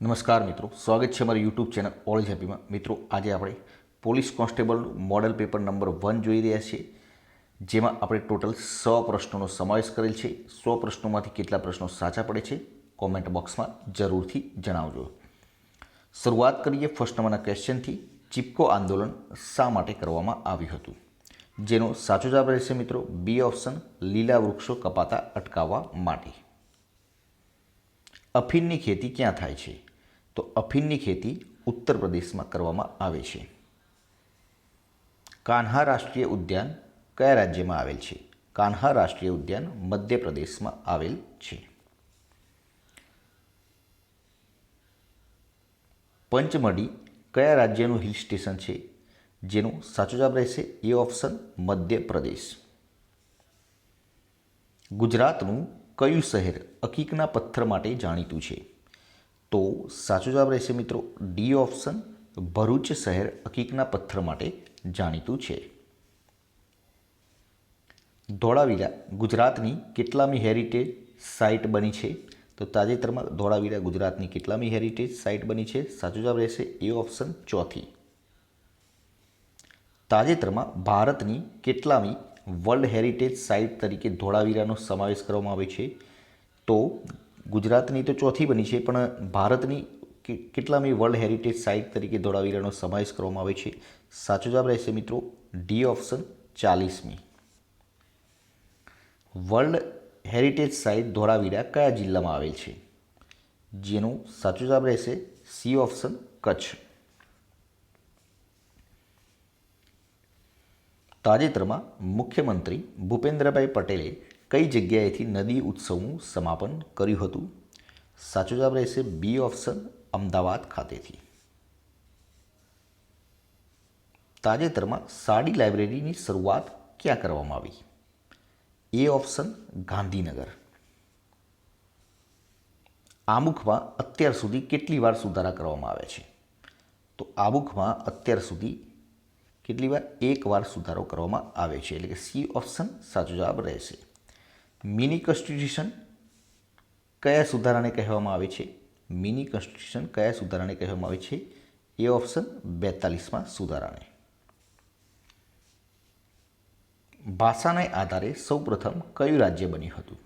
નમસ્કાર મિત્રો, સ્વાગત છે મારી યુટ્યુબ ચેનલ ઓલ હેપીમાં મિત્રો, આજે આપણે પોલીસ કોન્સ્ટેબલનું મોડલ પેપર નંબર વન જોઈ રહ્યા છીએ, જેમાં આપણે ટોટલ સો પ્રશ્નોનો સમાવેશ કરેલ છે. સો પ્રશ્નોમાંથી કેટલા પ્રશ્નો સાચા પડે છે કોમેન્ટ બોક્સમાં જરૂરથી જણાવજો. શરૂઆત કરીએ ફર્સ્ટ નંબરના ક્વેશ્ચનથી ચિપકો આંદોલન શા માટે કરવામાં આવ્યું હતું? જેનો સાચો જવાબ રહેશે મિત્રો બી ઓપ્શન લીલા વૃક્ષો કપાતા અટકાવવા માટે. અફીનની ખેતી ક્યાં થાય છે? તો અફીનની ખેતી ઉત્તર પ્રદેશમાં કરવામાં આવે છે. કાન્હા રાષ્ટ્રીય ઉદ્યાન કયા રાજ્યમાં આવેલ છે? કાન્હા રાષ્ટ્રીય ઉદ્યાન મધ્યપ્રદેશમાં આવેલ છે. પંચમઢી કયા રાજ્યનું હિલ સ્ટેશન છે? જેનો સાચો જવાબ રહેશે એ ઓપ્શન મધ્યપ્રદેશ ગુજરાતનું કયું શહેર અકીકના પથ્થર માટે જાણીતું છે? તો સાચો જવાબ રહેશે મિત્રો ડી ઓપ્શન ભરૂચ શહેર અકીકના પથ્થર માટે જાણીતું છે. ધોળાવીરા, ગુજરાતની કેટલામી હેરિટેજ સાઇટ બની છે? તો તાજેતરમાં ધોળાવીરા, ગુજરાતની કેટલામી હેરિટેજ સાઇટ બની છે? સાચો જવાબ રહેશે એ ઓપ્શન ચોથી. તાજેતરમાં ભારતની કેટલામી વર્લ્ડ હેરિટેજ સાઇટ તરીકે ધોળાવીરાનો સમાવેશ કરવામાં આવે છે? તો ગુજરાતની તો ચોથી બની છે, પણ ભારતની કેટલામી વર્લ્ડ હેરિટેજ સાઇટ તરીકે ધોળાવીરાનો સમાવેશ કરવામાં આવે છે. સાચો જવાબ રહેશે મિત્રો, ડી ઓપ્શન ચાલીસમી. વર્લ્ડ હેરિટેજ સાઇટ ધોળાવીરા કયા જિલ્લામાં આવેલ છે? જેનો સાચો જવાબ રહેશે સી ઓપ્શન કચ્છ. તાજેતરમાં મુખ્યમંત્રી ભૂપેન્દ્રભાઈ પટેલે કઈ જગ્યાએથી નદી ઉત્સવનું સમાપન કર્યું હતું? સાચો જવાબ રહેશે બી ઓપ્શન, અમદાવાદ ખાતેથી. તાજેતરમાં સાડી લાઇબ્રેરીની શરૂઆત ક્યાં કરવામાં આવી? એ ઓપ્શન, ગાંધીનગર. આમુખમાં અત્યાર સુધી કેટલી વાર સુધારા કરવામાં આવે છે? તો આમુખમાં અત્યાર સુધી કેટલી વાર, એક વાર સુધારો કરવામાં આવે છે? એટલે કે સી ઓપ્શન સાચો જવાબ રહેશે. મિની કોન્સ્ટિટ્યુશન કયા સુધારાને કહેવામાં આવે છે? મિની કોન્સ્ટિટ્યુશન કયા સુધારાને કહેવામાં આવે છે? એ ઓપ્શન બેતાલીસમાં સુધારાને. ભાષાને આધારે સૌપ્રથમ કયું રાજ્ય બન્યું હતું?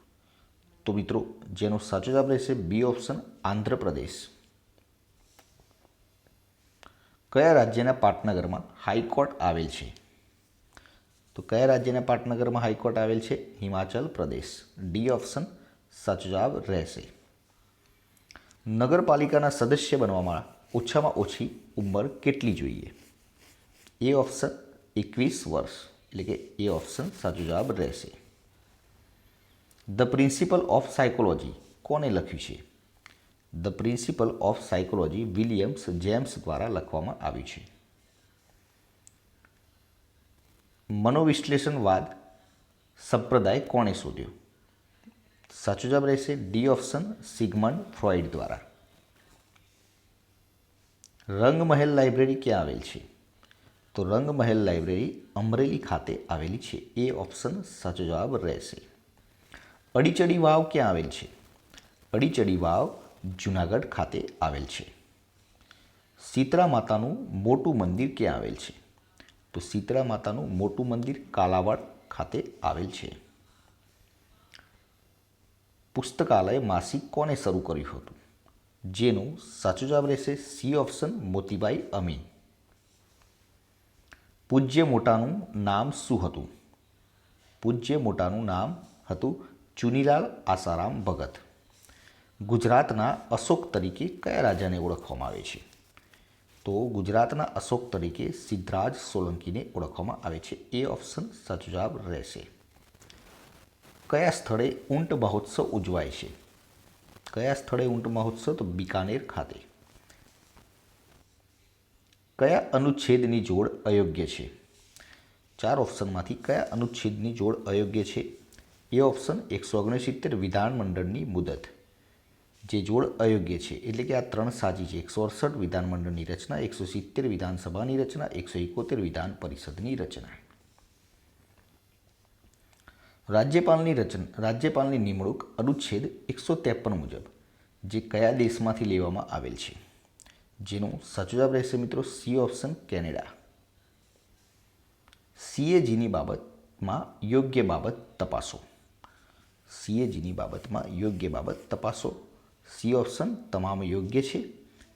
તો મિત્રો, જેનો સાચો જવાબ રહેશે બી ઓપ્શન આંધ્રપ્રદેશ. કયા રાજ્યના પાટનગરમાં હાઈકોર્ટ આવેલ છે? તો કયા રાજ્યના પાટનગરમાં હાઈકોર્ટ આવેલ છે? હિમાચલ પ્રદેશ. ડી ઓપ્શન સાચો જવાબ રહેશે. નગરપાલિકાના સદસ્ય બનવામાં ઓછામાં ઓછી ઉંમર કેટલી જોઈએ? એ ઓપ્શન, એકવીસ વર્ષ. એટલે કે એ ઓપ્શન સાચો જવાબ રહેશે. The principle of psychology. કોને લખ્યું છે? The principle of psychology Williams James દ્વારા લખવામાં આવ્યું છે. મનોવિશ્લેષણવાદ સંપ્રદાય કોણે શોધ્યો? સાચો જવાબ રહેશે ડી ઓપ્શન સિગમન્ડ ફ્રોઇડ દ્વારા. રંગમહેલ લાઇબ્રેરી ક્યાં આવેલ છે? તો રંગમહેલ લાઇબ્રેરી અમરેલી ખાતે આવેલી છે. એ ઓપ્શન સાચો જવાબ રહેશે. અડીચડી વાવ ક્યાં આવેલ છે? અડીચડી વાવ જુનાગઢ ખાતે આવેલ છે. શીતળા માતાનું મોટું મંદિર ક્યાં આવેલ છે? તો શીતળા માતાનું મોટું મંદિર કાલાવાડ ખાતે આવેલ છે. પુસ્તકાલય માસિક કોને શરૂ કર્યું હતું? જેનું સાચો જવાબ રહેશે સી ઓપ્શન મોતીબાઈ અમીન. પૂજ્ય મોટાનું નામ શું હતું? પૂજ્ય મોટાનું નામ હતું ચુનીલાલ આસારામ ભગત. ગુજરાતના અશોક તરીકે કયા રાજાને ઓળખવામાં આવે છે? તો ગુજરાતના અશોક તરીકે સિદ્ધરાજ સોલંકીને ઓળખવામાં આવે છે. એ ઓપ્શન સાચો જવાબ રહેશે. કયા સ્થળે ઊંટ મહોત્સવ ઉજવાય છે? કયા સ્થળે ઊંટ મહોત્સવ? તો બિકાનેર ખાતે. કયા અનુચ્છેદની જોડ અયોગ્ય છે? ચાર ઓપ્શનમાંથી કયા અનુચ્છેદની જોડ અયોગ્ય છે? એ ઓપ્શન એકસો ઓગણસિત્તેર વિધાનમંડળની મુદત. જે જોડ અયોગ્ય છે. એટલે કે આ ત્રણ સાચી છે. એકસો અડસઠ વિધાનમંડળની રચના, એકસો સિત્તેર વિધાનસભાની રચના, એકસો એકોતેર વિધાન પરિષદની રચના. રાજ્યપાલની રચના, રાજ્યપાલની નિમણૂક અનુચ્છેદ એકસો ત્રેપન મુજબ, જે કયા દેશમાંથી લેવામાં આવેલ છે? જેનો સાચો જવાબ રહેશે મિત્રો સી ઓપ્શન કેનેડા. સીએજીની બાબતમાં યોગ્ય બાબત તપાસો. સીએજીની બાબતમાં યોગ્ય બાબત તપાસો. સી ઓપ્શન તમામ યોગ્ય છે.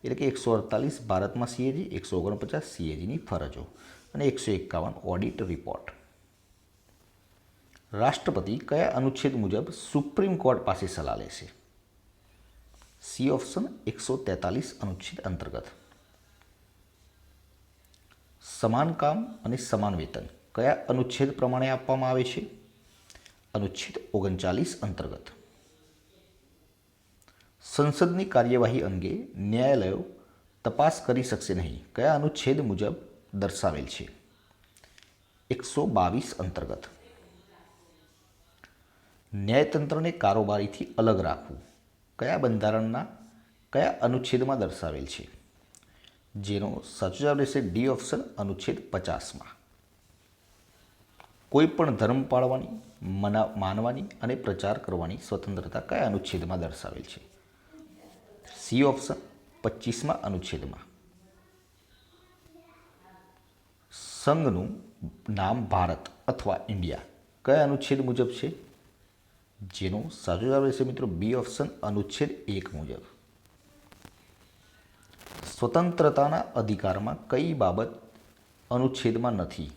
એટલે કે એકસો અડતાલીસ ભારતમાં સીએજી, એકસો ઓગણપચાસ સીએજીની ફરજો અને એકસો એકાવન ઓડિટ રિપોર્ટ. રાષ્ટ્રપતિ કયા અનુચ્છેદ મુજબ સુપ્રીમ કોર્ટ પાસે સલાહ લેશે? સી ઓપ્શન એકસો તેતાલીસ અનુચ્છેદ અંતર્ગત. સમાન કામ અને સમાન વેતન કયા અનુચ્છેદ પ્રમાણે આપવામાં આવે છે? અનુચ્છેદ ઓગણચાલીસ અંતર્ગત. સંસદની કાર્યવાહી અંગે ન્યાયાલયો તપાસ કરી શકશે નહીં. કયા અનુચ્છેદ મુજબ દર્શાવેલ છે? એકસો બાવીસ અંતર્ગત. ન્યાયતંત્રને કારોબારીથી અલગ રાખવું કયા બંધારણના, કયા અનુચ્છેદમાં દર્શાવેલ છે? જેનો સાચો જવાબ રહેશે ડી ઓપ્શન અનુચ્છેદ પચાસમાં. કોઈ પણ ધર્મ પાળવાની, મના, માનવાની અને પ્રચાર કરવાની સ્વતંત્રતા કયા અનુચ્છેદમાં દર્શાવેલ છે? સી ઓપ્શન પચીસમાં અનુચ્છેદમાં. સંઘનું નામ ભારત અથવા ઇન્ડિયા. કયા અનુચ્છેદ મુજબ છે? જેનો સાચો જવાબ રહેશે મિત્રો બી ઓપ્શન અનુચ્છેદ એક મુજબ. સ્વતંત્રતાના અધિકારમાં કઈ બાબત અનુચ્છેદમાં નથી?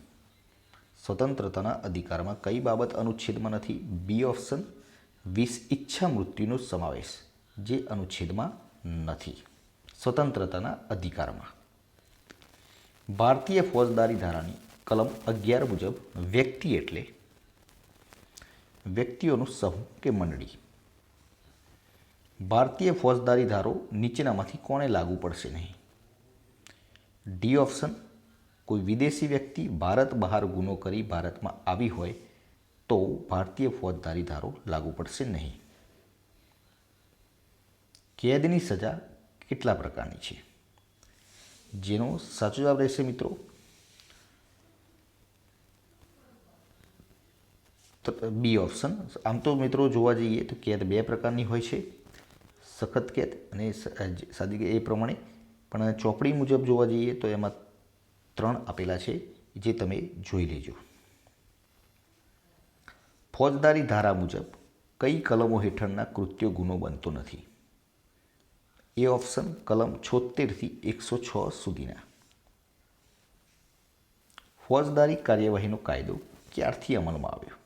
સ્વતંત્રતાના અધિકારમાં કઈ બાબત અનુચ્છેદમાં નથી? બી ઓપ્શન વીસ ઈચ્છા મૃત્યુનો સમાવેશ. જે અનુચ્છેદમાં નથી. સ્વતંત્રતાના અધિકારમાં. ભારતીય ફોજદારી ધારાની કલમ અગિયાર મુજબ વ્યક્તિ એટલે વ્યક્તિઓનું સમૂહ કે મંડળી. ભારતીય ફોજદારી ધારો નીચેનામાંથી કોને લાગુ પડશે નહીં? ડી ઓપ્શન, કોઈ વિદેશી વ્યક્તિ ભારત બહાર ગુનો કરી ભારતમાં આવી હોય તો ભારતીય ફોજદારી ધારો લાગુ પડશે નહીં. કેદની સજા કેટલા પ્રકારની છે? જેનો સાચો જવાબ રહેશે મિત્રો. B option. આમ તો મિત્રો જોવા જઈએ તો કેદ બે પ્રકારની હોય છે. સખત કેદ અને સાદી એ પ્રમાણે. પણ ચોપડી મુજબ જોવા જઈએ તો એમાં ત્રણ આપેલા છે, જે તમે જોઈ લેજો. ફોજદારી ધારા મુજબ કઈ કલમો હેઠળના કૃત્યો ગુનો બનતો નથી? એ ઓપ્શન કલમ છોતેરથી એકસો છ સુધીના. ફોજદારી કાર્યવાહીનો કાયદો ક્યારથી અમલમાં આવ્યો?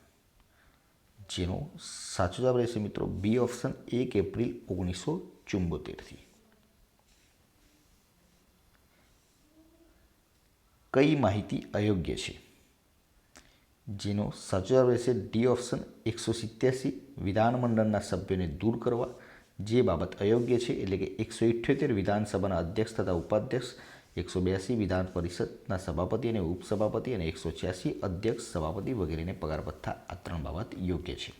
જેનો સાચો જવાબ રહેશે મિત્રો બી ઓપ્શન એક એપ્રિલ ઓગણીસો ચુંબોતેરથી. કઈ માહિતી અયોગ્ય છે? જેનો સાચો જવાબ રહેશે ડી ઓપ્શન એકસો સિત્યાસી વિધાનમંડળના સભ્યોને દૂર કરવા જે બાબત અયોગ્ય છે એટલે કે એકસો ઇઠ્યોતેર વિધાનસભાના અધ્યક્ષ તથા ઉપાધ્યક્ષ, એકસો બ્યાસી વિધાન પરિષદના સભાપતિ અને ઉપસભાપતિ અને એકસો છ્યાસી અધ્યક્ષ, સભાપતિ વગેરેને પગાર ભથ્થા આ ત્રણ બાબત યોગ્ય છે.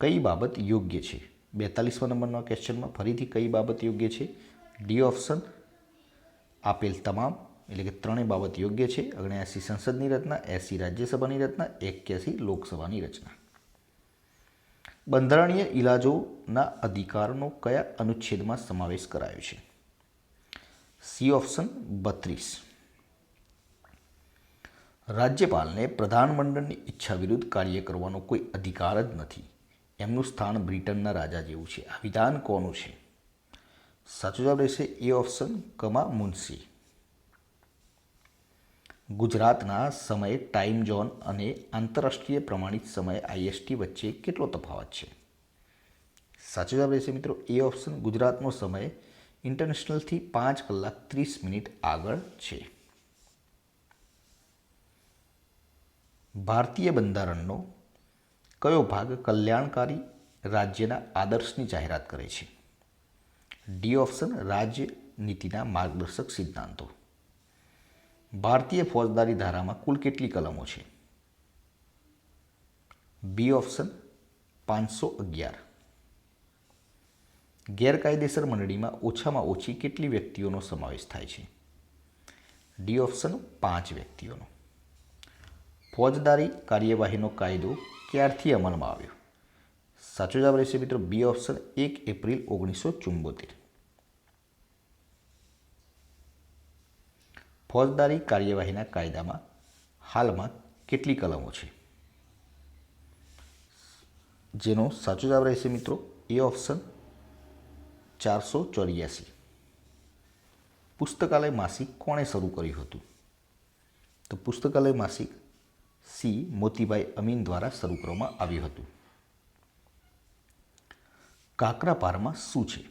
કઈ બાબત યોગ્ય છે? બેતાલીસમા નંબરના ક્વેશ્ચનમાં ફરીથી કઈ બાબત યોગ્ય છે? ડી ઓપ્શન, આપેલ તમામ એટલે કે ત્રણેય બાબત યોગ્ય છે. ઓગણ્યાસી સંસદની રચના, એસી રાજ્યસભાની રચના, એક્યાસી લોકસભાની રચના. બંધારણીય ઇલાજોના અધિકારનો કયા અનુચ્છેદમાં સમાવેશ કરાયો છે? સી ઓપ્શન બત્રીસ. રાજ્યપાલને પ્રધાનમંડળની ઈચ્છા વિરુદ્ધ કાર્ય કરવાનો કોઈ અધિકાર જ નથી. એમનું સ્થાન બ્રિટનના રાજા જેવું છે. આ વિધાન કોનું છે? સાચો જવાબ રહેશે એ ઓપ્શન કમા મુનસી ગુજરાતના સમય ટાઈમ ઝોન અને આંતરરાષ્ટ્રીય પ્રમાણિત સમય આઈએસટી વચ્ચે કેટલો તફાવત છે? સાચો જવાબ રહેશે મિત્રો એ ઓપ્શન ગુજરાતનો સમય ઇન્ટરનેશનલથી પાંચ કલાક ત્રીસ મિનિટ આગળ છે. ભારતીય બંધારણનો કયો ભાગ કલ્યાણકારી રાજ્યના આદર્શની જાહેરાત કરે છે? ડી ઓપ્શન રાજ્ય નીતિના માર્ગદર્શક સિદ્ધાંતો. ભારતીય ફોજદારી ધારામાં કુલ કેટલી કલમો છે? બી ઓપ્શન પાંચસો અગિયાર. ગેરકાયદેસર મંડળીમાં ઓછામાં ઓછી કેટલી વ્યક્તિઓનો સમાવેશ થાય છે? ડી ઓપ્શન પાંચ વ્યક્તિઓનો. ફોજદારી કાર્યવાહીનો કાયદો ક્યારથી અમલમાં આવ્યો? સાચો જવાબ રહેશે મિત્રો બી ઓપ્શન એક એપ્રિલ ઓગણીસો ચુંબોતેર. ફોજદારી કાર્યવાહીના કાયદામાં હાલમાં કેટલી કલમો છે? જેનો સાચો જવાબ રહેશે મિત્રો એ ઓપ્શન ચારસો ચોર્યાસી. પુસ્તકાલય માસિક કોણે શરૂ કર્યું હતું? તો પુસ્તકાલય માસિક સી મોતીબાઈ અમીન દ્વારા શરૂ કરવામાં આવ્યું હતું. કાકરાપારમાં શું છે?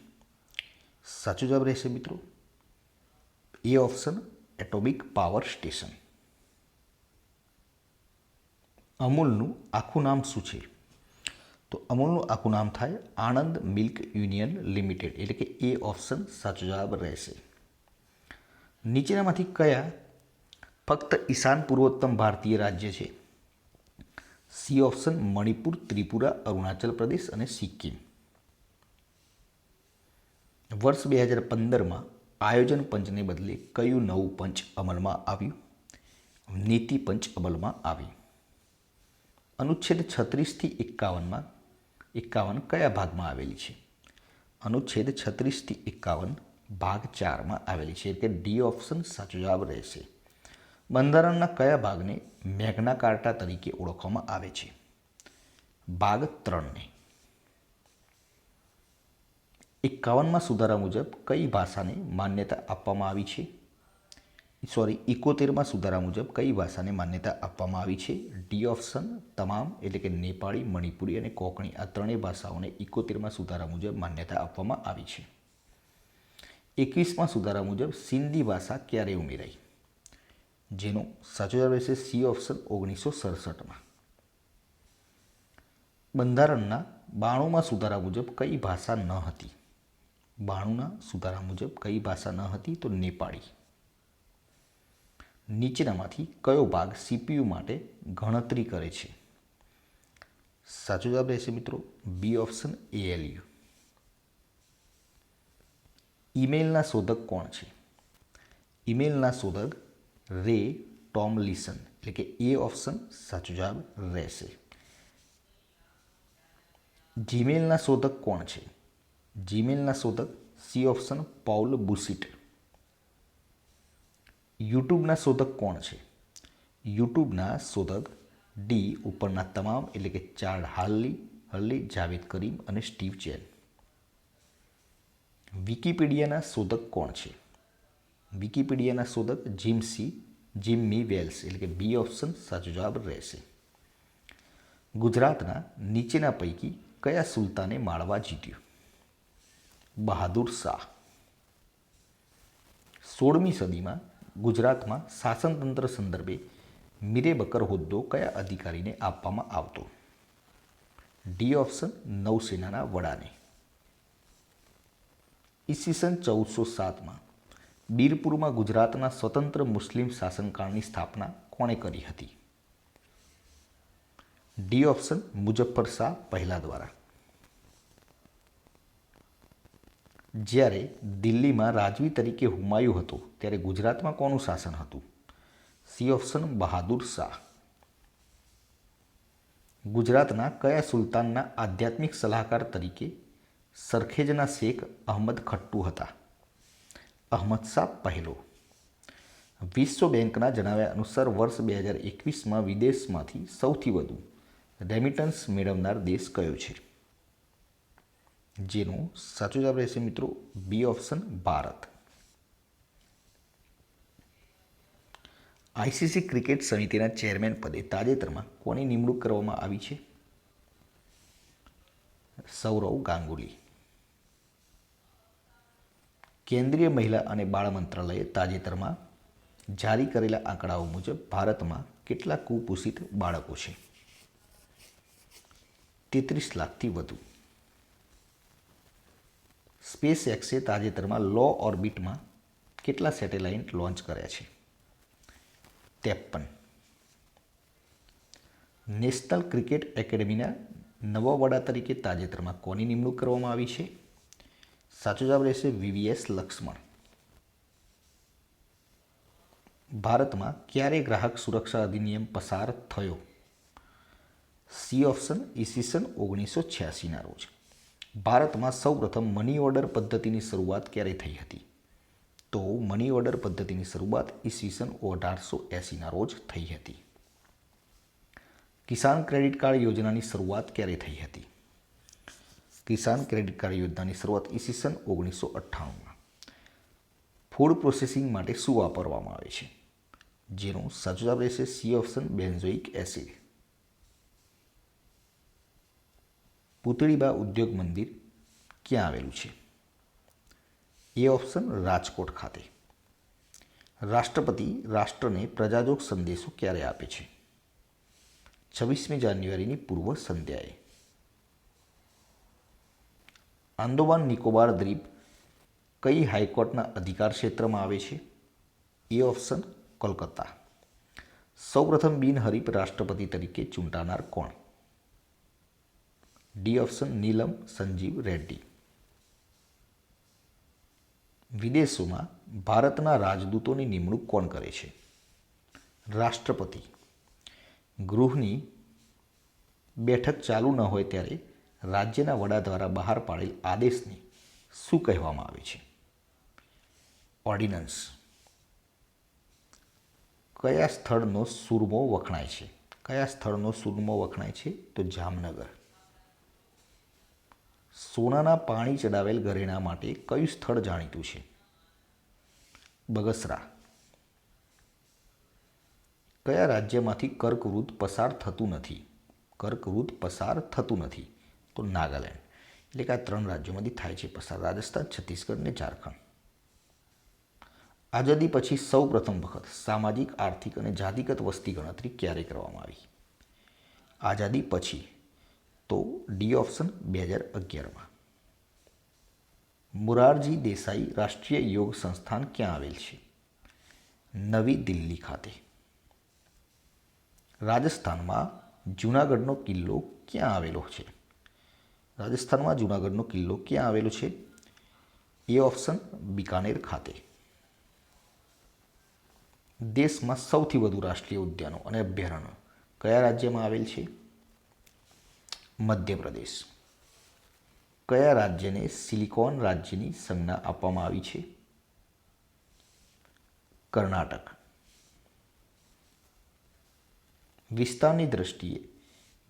સાચો જવાબ રહેશે મિત્રો A option atomic power station. અમૂલનું આખું નામ શું છે? તો અમૂલનું આખું નામ થાય આણંદ મિલ્ક યુનિયન લિમિટેડ, એટલે કે એ ઓપ્શન સાચો જવાબ રહેશે. નીચેનામાંથી કયા ફક્ત ઈશાન પૂર્વોત્તમ ભારતીય રાજ્ય છે? સી ઓપ્શન મણિપુર, ત્રિપુરા, અરુણાચલ પ્રદેશ અને સિક્કિમ. વર્ષ બે હજાર પંદરમાં આયોજન પંચને બદલે કયું નવું પંચ અમલમાં આવ્યું? નીતિ પંચ અમલમાં આવ્યું અનુચ્છેદ છત્રીસથી એકાવનમાં, એકાવન કયા ભાગમાં આવેલી છે? અનુચ્છેદ છત્રીસથી એકાવન ભાગ ચારમાં આવેલી છે એટલે ડી ઓપ્શન સાચો જવાબ રહેશે. બંધારણના કયા ભાગને મેઘના કાર્ટા તરીકે ઓળખવામાં આવે છે? ભાગ ત્રણને. એકાવનમાં સુધારા મુજબ કઈ ભાષાને માન્યતા આપવામાં આવી છે? સોરી ઇકોતેરમાં સુધારા મુજબ કઈ ભાષાને માન્યતા આપવામાં આવી છે? ડી ઓપ્શન તમામ, એટલે કે નેપાળી, મણિપુરી અને કોંકણી, આ ત્રણેય ભાષાઓને ઇકોતેરમાં સુધારા મુજબ માન્યતા આપવામાં આવી છે. એકવીસમાં સુધારા મુજબ સિંધી ભાષા ક્યારે ઉમેરાઈ? જેનો સાચો જવાબ રહેશે સી ઓપ્શન ઓગણીસો સડસઠમાં. બંધારણના બાણુંમાં સુધારા મુજબ કઈ ભાષા ન હતી? બાણુંના સુધારા મુજબ કઈ ભાષા ન હતી તો નેપાળી. નીચેનામાંથી કયો ભાગ સીપીયુ માટે ગણતરી કરે છે? સાચો જવાબ રહેશે મિત્રો બી ઓપ્શન એએલયુ ઈમેલના શોધક કોણ છે? ઈમેલના શોધક રે ટોમલિસન, એટલે કે એ ઓપ્શન સાચો જવાબ રહેશે. જીમેલના શોધક કોણ છે? જીમેલના શોધક સી ઓપ્શન પાઉલ બુસિટ યુટ્યુબના શોધક કોણ છે? યુટ્યુબના શોધક ડી ઉપરના તમામ, એટલે કે Chad Hurley, Hurley, Jawed Karim અને સ્ટીવ ચેન. વિકિપીડિયાના શોધક કોણ છે? વિકિપીડિયાના શોધક જીમ સી જીમ્મી વેલ્સ એટલે કે બી ઓપ્શન સાચો જવાબ રહેશે. ગુજરાતના નીચેના પૈકી કયા સુલતાને માળવા જીત્યું? બહાદુર શાહ. સોળમી સદીમાં ગુજરાતમાં શાસનતંત્ર સંદર્ભે મીરે હોદ્દો કયા અધિકારીને આપવામાં આવતો? ડી ઓપ્શન નૌસેનાના વડાને. ઈસવીસન ચૌદસો સાતમાં બીરપુરમાં ગુજરાતના સ્વતંત્ર મુસ્લિમ શાસનકાળની સ્થાપના કોણે કરી હતી? ડી ઓપ્શન મુજફ્ફર શાહ પહેલા દ્વારા. જ્યારે દિલ્હીમાં રાજવી તરીકે હુમાયુ હતો, ત્યારે ગુજરાતમાં કોનું શાસન હતું? C option Bahadur Shah. ગુજરાતના કયા સુલતાનના આધ્યાત્મિક સલાહકાર તરીકે સરખેજના શેખ અહમદ ખટ્ટુ હતા? અહમદ શાહ પહેલો. વિશ્વ બેંકના જણાવ્યા અનુસાર વર્ષ બે હજાર એકવીસમાં વિદેશમાંથી સૌથી વધુ રેમિટન્સ મેળવનાર દેશ કયો છે? જેનો સાચો જવાબ રહેશે મિત્રો B option Bharat. ICC cricket સમિતિના ચેરમેન પદે તાજેતરમાં કોની નિમણૂક કરવામાં આવી છે? સૌરવ ગાંગુલી. કેન્દ્રીય મહિલા અને બાળ મંત્રાલયે તાજેતરમાં જારી કરેલા આંકડાઓ મુજબ ભારતમાં કેટલા કુપોષિત બાળકો છે? તેત્રીસ લાખથી વધુ. સ્પેસ એક્સે તાજેતરમાં લો ઓર્બિટમાં કેટલા સેટેલાઇટ લોન્ચ કર્યા છે? ત્રેપન. નેશનલ ક્રિકેટ એકેડમીના નવા વડા તરીકે તાજેતરમાં કોની નિમણૂક કરવામાં આવી છે? સાચો જવાબ રહેશે વીવીએસ લક્ષ્મણ. ભારતમાં ક્યારે ગ્રાહક સુરક્ષા અધિનિયમ પસાર થયો? સી ઓપ્શન ઈસવીસન ઓગણીસો છ્યાસીના રોજ. ભારતમાં સૌપ્રથમ મની ઓર્ડર પદ્ધતિની શરૂઆત ક્યારે થઈ હતી? તો મની ઓર્ડર પદ્ધતિની શરૂઆત ઈસવીસન અઢારસો એંસીના રોજ થઈ હતી. કિસાન ક્રેડિટ કાર્ડ યોજનાની શરૂઆત ક્યારે થઈ હતી? કિસાન ક્રેડિટ કાર્ડ યોજનાની શરૂઆત ઈસવીસન ઓગણીસો અઠ્ઠાણુંમાં. ફૂડ પ્રોસેસિંગ માટે શું વાપરવામાં આવે છે? જેનો સાચું જવાબ રહેશે C option benzoic acid Putliba Udyog Mandir ક્યાં આવેલું છે? એ ઓપ્શન રાજકોટ ખાતે. રાષ્ટ્રપતિ રાષ્ટ્રને પ્રજાજોગ સંદેશો ક્યારે આપે છે? છવ્વીસમી જાન્યુઆરીની પૂર્વ સંધ્યાએ. આંદોમાન નિકોબાર દ્વીપ કઈ હાઈકોર્ટના અધિકાર ક્ષેત્રમાં આવે છે? A option Kolkata. સૌપ્રથમ બિનહરીફ રાષ્ટ્રપતિ તરીકે ચૂંટાનાર કોણ? ડી ઓપ્શન નીલમ સંજીવ રેડ્ડી વિદેશોમાં ભારતના રાજદૂતોની નિમણૂક કોણ કરે છે રાષ્ટ્રપતિ ગૃહની બેઠક ચાલુ ન હોય ત્યારે રાજ્યના વડા દ્વારા બહાર પાડેલ આદેશને શું કહેવામાં આવે છે ઓર્ડિનન્સ કયા સ્થળનો સુરમો વખણાય છે કયા સ્થળનો સુરમો વખણાય છે તો જામનગર સોનાના પાણી ચડાવેલ ઘરેણા માટે કયું સ્થળ જાણીતું છે? બગસરા. કયા રાજ્યમાંથી કર્કવૃત પસાર થતું નથી? કર્કવૃત પસાર થતું નથી. તો નાગાલેન્ડ. એટલે કે આ ત્રણ રાજ્યોમાંથી થાય છે પસાર. રાજસ્થાન, છત્તીસગઢ ને ઝારખંડ. આઝાદી પછી સૌ પ્રથમ વખત સામાજિક, આર્થિક અને જાતિગત વસ્તી ગણતરી ક્યારે કરવામાં આવી? આઝાદી પછી તો ડી ઓપ્શન બે હજાર અગિયારમાં. મુરારજી દેસાઈ રાષ્ટ્રીય યોગ સંસ્થાન ક્યાં આવેલ છે? નવી દિલ્હી ખાતે. રાજસ્થાનમાં જૂનાગઢનો કિલ્લો ક્યાં આવેલો છે? રાજસ્થાનમાં જૂનાગઢનો કિલ્લો ક્યાં આવેલો છે? એ ઓપ્શન બિકાનેર ખાતે. દેશમાં સૌથી વધુ રાષ્ટ્રીય ઉદ્યાનો અને અભયારણ્ય કયા રાજ્યમાં આવેલ છે? મધ્યપ્રદેશ. કયા રાજ્યને સિલિકોન રાજ્યની સંજ્ઞા આપવામાં આવી છે? કર્ણાટક. વિસ્તારની દ્રષ્ટિએ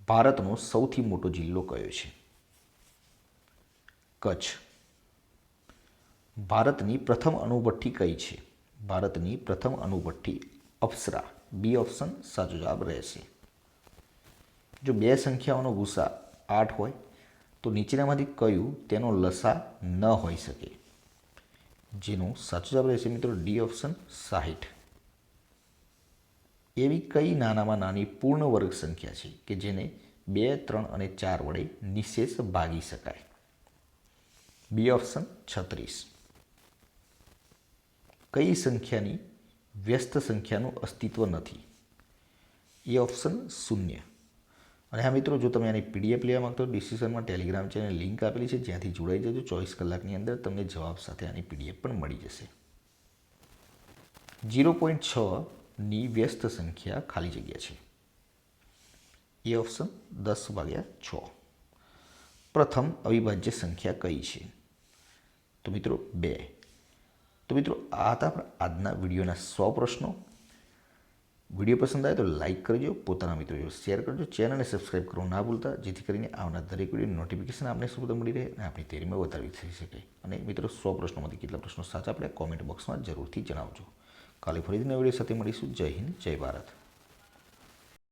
ભારતનો સૌથી મોટો જિલ્લો કયો છે? કચ્છ. ભારતની પ્રથમ અણુભઠ્ઠી કઈ છે? ભારતની પ્રથમ અણુભઠ્ઠી અપ્સરા. બી ઓપ્શન સાચો જવાબ રહેશે. જો બે સંખ્યાઓનો ગુસા આઠ હોય, તો નીચેનામાંથી કયું તેનો લસા ન હોઈ શકે? જેનો સાચો જવાબ રહેશે મિત્રો ડી ઓપ્શન સાહીઠ. એવી કઈ નાનામાં નાની પૂર્ણ વર્ગ સંખ્યા છે કે જેને બે, ત્રણ અને ચાર વડે નિશેષ ભાગી શકાય? બી ઓપ્શન છત્રીસ. કઈ સંખ્યાની વ્યસ્ત સંખ્યાનું અસ્તિત્વ નથી? એ ઓપ્શન શૂન્ય. અને હા મિત્રો, જો તમે આની પીડીએફ લેવા માગતો ડિસ્ક્રિપ્શનમાં ટેલિગ્રામ ચેનલ લિંક આપેલી છે, જ્યાંથી જોડાઈ જજો. ચોવીસ કલાકની અંદર તમને જવાબ સાથે આની પીડીએફ પણ મળી જશે. જીરો પોઈન્ટ છની વ્યસ્ત સંખ્યા ખાલી જગ્યા છે. એ ઓપ્શન દસ ભાગ્યા છ. પ્રથમ અવિભાજ્ય સંખ્યા કઈ છે? તો મિત્રો, બે. તો મિત્રો, આ હતા આજના વિડીયોના સો પ્રશ્નો. વીડિયો પસંદ આવે તો લાઇક કરજો, પોતાના મિત્રો શેર કરજો ચેનલને સબસ્ક્રાઈબ કરવું ના ભૂલતા, જેથી કરીને આવનાર દરેક વીડિયો નોટિફિકેશન આપને સુવિધા મળી રહે અને આપણી તૈયારીમાં વધારવી થઈ શકે. અને મિત્રો, સો પ્રશ્નોમાંથી કેટલા પ્રશ્નો સાચા આપણે કોમેન્ટ બોક્સમાં જરૂરથી જણાવજો. કાલે ફરીથી નવા વીડિયો સાથે મળીશું. જય હિન્દ, જય ભારત.